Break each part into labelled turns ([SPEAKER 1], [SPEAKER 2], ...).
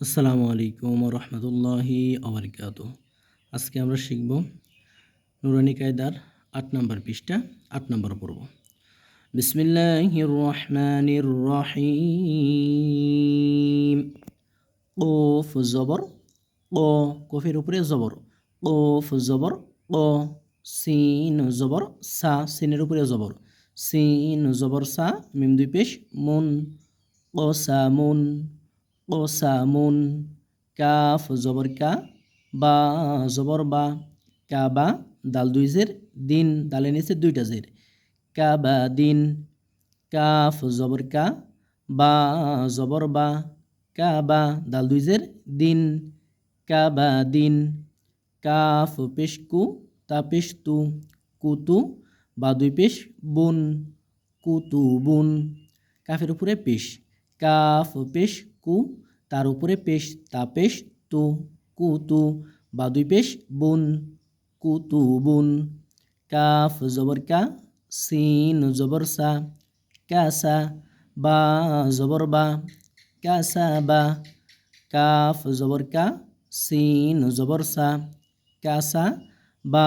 [SPEAKER 1] আসসালামু আলাইকুম রহমতুল্লাহি আবরকাত আজকে আমরা শিখব নুরানি কায়দার আট নম্বর পৃষ্ঠা, আট নম্বর পর্ব। বিসমিল্লাহির রহমানির রহিম কফ, জবর, ক, কফের উপরে জবর। কফ, জবর, ক, সিন, জবর, সা, সিনের উপরে জবর। সিন, জবর, সা, মিম দুই পেশ, মুন কসামুন কোসামুন কাফ জবর, কা, বা, জবর, বা কাবা দাল দুই জের, দিন, দালে নিচে দুইটা জের। কাবা দিন কাফ জবর, কা, বা, জবর, বা কাবা দাল দুই জের, দিন কাবা দিন কাফ পেশ, কু, তা, পেশ, তু কুতু বা, দুই পেশ, বুন কুতু বুন, কাফের উপরে পেশ কাফ পেশ কু, তার উপরে পেশ, তা পেশ, তু, কু, তু, বা দুই পেশ, বুন, কু, তু, বুন। কাফ, জবর কা, সিন, জবর সা কাসা বা, জবর বা কাসা বা। কাফ, জবর কা, সিন, জবর সা কাসা বা,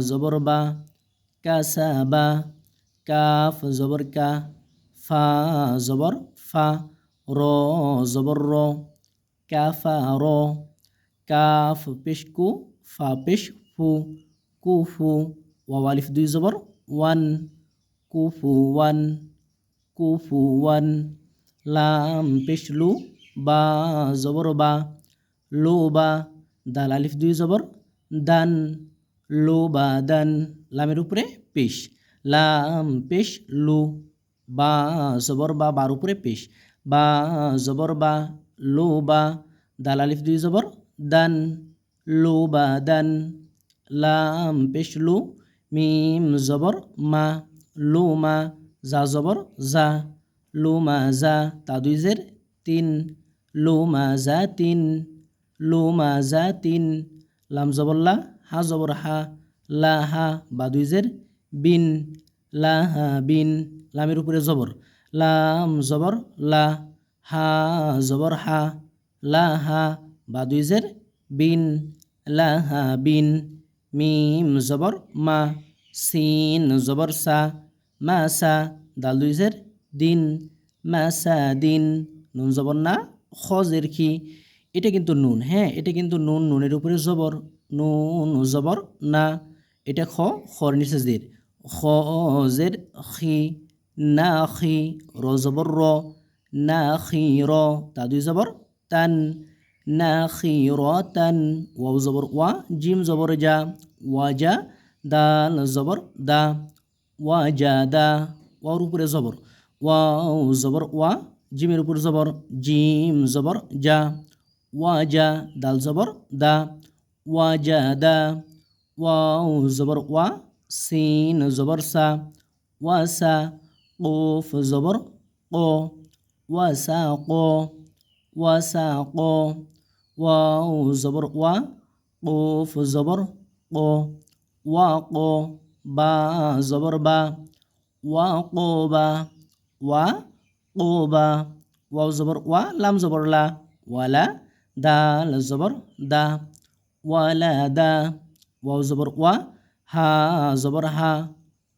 [SPEAKER 1] জবর বা কাসা বা। কাফ, জবর কা, ফা, জবর ফা। র জবর র কাফা র কাফ পেশ কু ফা পেশ ফু কুফু ওয়ালিফ দুই জবর ওয়ান কুফু ওয়ান কুফু ওয়ান লাম পেশ লু বা জবর বা লো বা দাল আলিফ দুই জবর দান লো বা দান লামের উপরে পেশ লাম পেশ লু বা জবর বা বার উপরে পেশ বা জবর বা, লো বা দাল দুই জবর দান, লো বা, দান, লাম, পেশ, লু, মিম জবর মা, লো, মা যা জবর যা লো, মা যা তা দুই জের তিন, লো, মা যা তিন, লো, মা যা তিন, লাম জবরলা হা জবর হা, লা, হা, বা দুই জের বিন, লা, হা, বিন, লামের উপরে জবর। লাম জবর লা, হা জবর হা, লা হা, বা দুই জের, বিন, লা হা, বিন, মিম জবর মা, সিন জবর সা, মা সা, দাল দুই জের, দিন, মা সা, দিন, নুন জবর না খজের খি, এটা কিন্তু নুন হ্যাঁ এটা কিন্তু নুন, নুনের উপরে জবর, নুন জবর না, এটা খ, খর নিচে জের, খ জের খি না খি র জবর র না খি র তা দুই জবর তান না খি র তান ওয়াও জবর ওয়া জিম জবর যা ওয়া যা দাল জবর দা ওয়া যা দা ওয়ার উপরে জবর ওয়াও জবর ওয়া জিমের উপর জবর জিম জবর যা ওয়া যা দাল জবর দা ওয়া যা দা ওয়াও জবর ওয়া সিন জবর সা ওয়া কোফ জবর ক সা ক ওয়াও জবর, ওয়া কোফ জবর ক ক বা জবর, বা ওয়া ক বা, ওয়া ক বা ওয়াও জবর, ওয়া, লাম জবর, লা, ওয়ালা দাল জবর, দা, ওয়ালা, দা ওয়াও জবর, ওয়া, হা জবর, হা,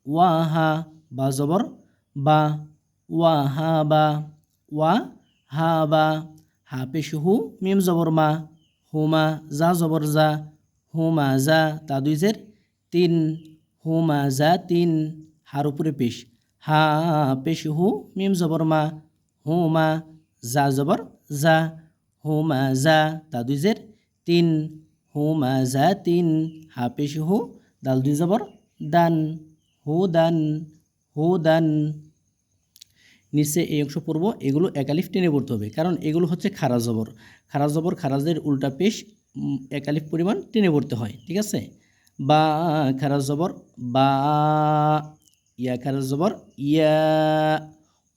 [SPEAKER 1] ওয়া, হা, বা জবর বা ওয়া হা বা ওয়া হা বা হা পেশ হু মিম জবর মা হুমা যা জবর যা হুমা যা তা দুই জের তিন, হুমা যা তিন, হার উপরে পেশ। হা পেশ হু মিম জবর মা হুমা যা জবর যা হুমা যা তা দুই জের তিন, হুমা যা তিন হা পেশ হু দাল দুই জবর, দান, হু দান। হু দান নিচে এই অংশ পড়ব, এগুলো একালিফ টেনে পড়তে হবে, কারণ এগুলো হচ্ছে খারা জবর। খারা জবর, খারাজের উল্টা পেশ একালিফ পরিমাণ টেনে পড়তে হয়, ঠিক আছে? বা খারা জবর, বা ইয়া খারা জবর, ইয়া,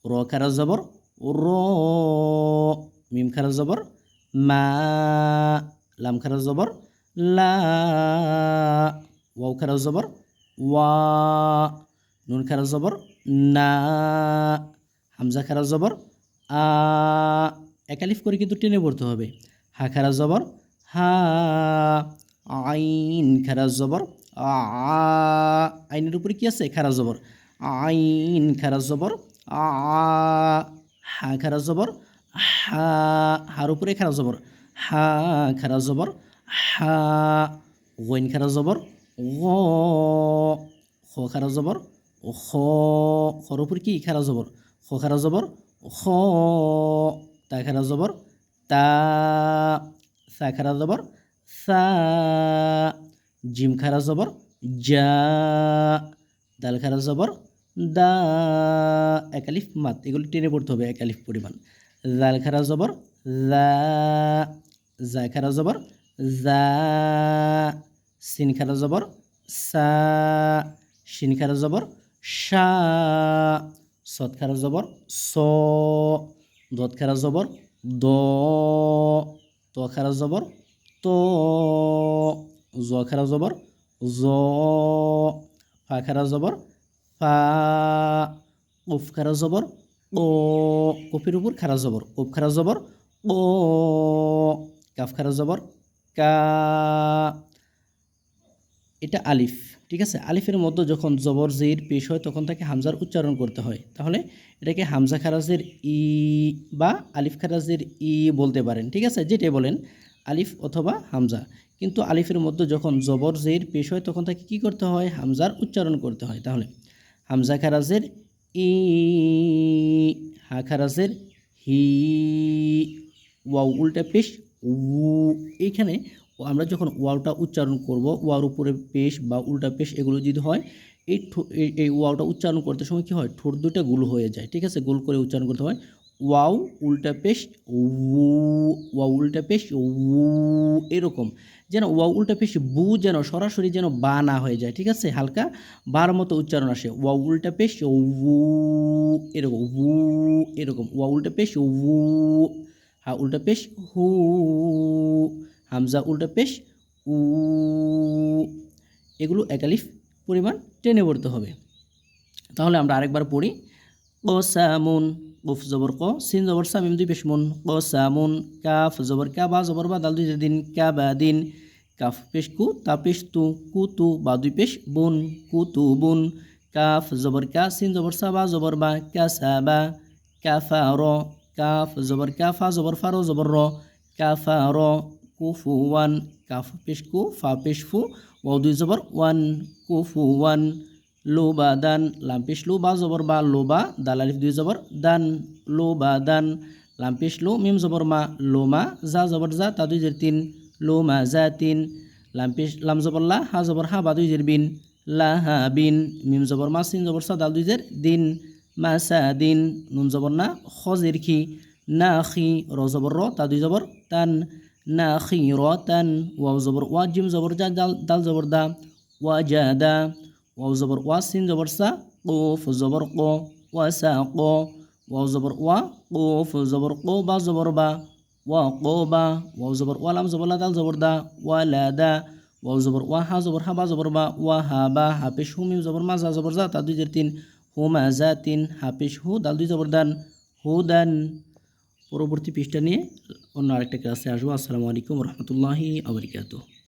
[SPEAKER 1] র খারা জবর, র, মিম খারা জবর, মা, লাম খারা জবর, লা, ওয়াও খারা জবর, ওয়া নুন খারা জবর না হামজা খারা জবর আ একালিফ করে কিন্তু টেনে পড়তে হবে হা খারা জবর হা আইন খারা জবর আ আইনের উপরে কি আছে খারা জবর আইন খারা জবর আ হা খারা জবর হা হার উপরে খারা জবর হা খারা জবর হা গইন খারা জবর গ খ খারা জবর খ খর উপরে কি খারা জবর খ খারা জবর খ তা খারা জবর তা সা খারা জবর সা জিম খারা জবর যা দাল খারা জবর দা একালিফ মাত এগুলো টেনে পড়তে হবে একালিফ পরিমাণ জাল খারা জবর জা জা খারা জবর জা সিন খারা জবর সা শিন খারা জবর শা সৎ খারা জবর স দত খারা জবর দ ত খারা জবর ত জ খারা জবর জ ফা খারা জবর ফা উফ খারা জবর ও কফির উপর খারা জবর উফ খারা জবর ও কাফখারা জবর কা এটা আলিফ, ঠিক আছে? আলিফের মধ্যে যখন জবর জের পেশ হয়, তখন তাকে হামজার উচ্চারণ করতে হয়। তাহলে এটাকে হামজা খারাজের ই বা আলিফ খারাজের ই বলতে পারেন, ঠিক আছে? যেটাই বলেন, আলিফ অথবা হামজা। কিন্তু আলিফের মধ্যে যখন জবর জের পেশ হয়, তখন তাকে কি করতে হয়? হামজার উচ্চারণ করতে হয়। তাহলে হামজা খারাজের ই, হা খারাজের হি, ওয়াও, উল্টা পেশ উ, এইখানে আমরা যখন ওয়াওটা উচ্চারণ করব, ওয়ার উপরে পেশ বা উল্টা পেশ এগুলো যদি হয়, এই এই- ওয়াওটা উচ্চারণ করতে সময় কী হয়? ঠোঁট দুটো গোল হয়ে যায়, ঠিক আছে? গোল করে উচ্চারণ করতে হয়, ওয়াও, উল্টা পেশ উ ওয়াও, উল্টা পেশ উ এরকম। যেন ওয়াও, উল্টা পেশ, বু যেন সরাসরি যেন বা না হয়ে যায়, ঠিক আছে? হালকা বার মতো উচ্চারণ আসে, ওয়াও, উল্টা পেশ উ এরকম উ এরকম, ওয়াও, উল্টা পেশ উ হা, উল্টা পেশ, হু হামজা উল্টা পেশ, উ, এগুলো একালিফ পরিমাণ টেনে পড়তে হবে। তাহলে আমরা আরেকবার পড়ি ক সামুন উফ জবর ক, সিন জবর সামিম দুই পেশ মুন ক সামুন কাফ জবর কা, বা জবর বা দাল দুই দিন, কা, বা দিন, কাফ পেশ কু, তা পেশ তু, কু তু, বা দুই পেশ বুন, কু তু, বুন, কাফ জবর কা, সিন জবর সা, বা জবর বা, কা, সা, বা কাফা র, কাফ জবর কাফা জবর ফারো জবর র কাফা র কুফু ওয়ান কাফ পেশ কু, ফা পেশ ফু, ওয়াও দুই জবর, ওয়ান কুফু ওয়ান লো বা দান লাম পেশ লো, বা জবর, বা লো বা আলিফ দুই জবর, দান লো বা দান লাম পেশ লো, মিম জবর, মা লো মা যা জবর যা তা দুই জের তিন লো মা যা তিন, লাম পেশ, লাম জবর, লা, হা জবর, হা, বা দুই জের বিন, লা, হা, বিন, মিম জবর, মা, সিন জবর, সা, দাল দুই জের দিন, মা, সা, দিন, নুন জবর, না খজের খি, না, খি, র জবর, র, তা দুই জবর, তান না খি র তান ওয়াও জবর ওয়া জিম জবর যা দাল দাল জবর দা ওয়া জা দা ওয়াও জবর ওয়া সিন জবর সা কোফ জবর কো ওয়া সা কো ওয়াও জবর ওয়া কোফ জবর কো বা জবর বা ওয়া কো বা ওয়াও জবর ওয়া লাম জবর লা দাল জবর দা ওয়া লা দা ওয়াও জবর ওয়া হা জবর হা বা জবর বা ওয়া হা পরবর্তী পৃষ্ঠা নিয়ে অন্য আরেকটা ক্লাসে আসব। আসসালামু আলাইকুম রহমতুল্লাহি আবরিকাতু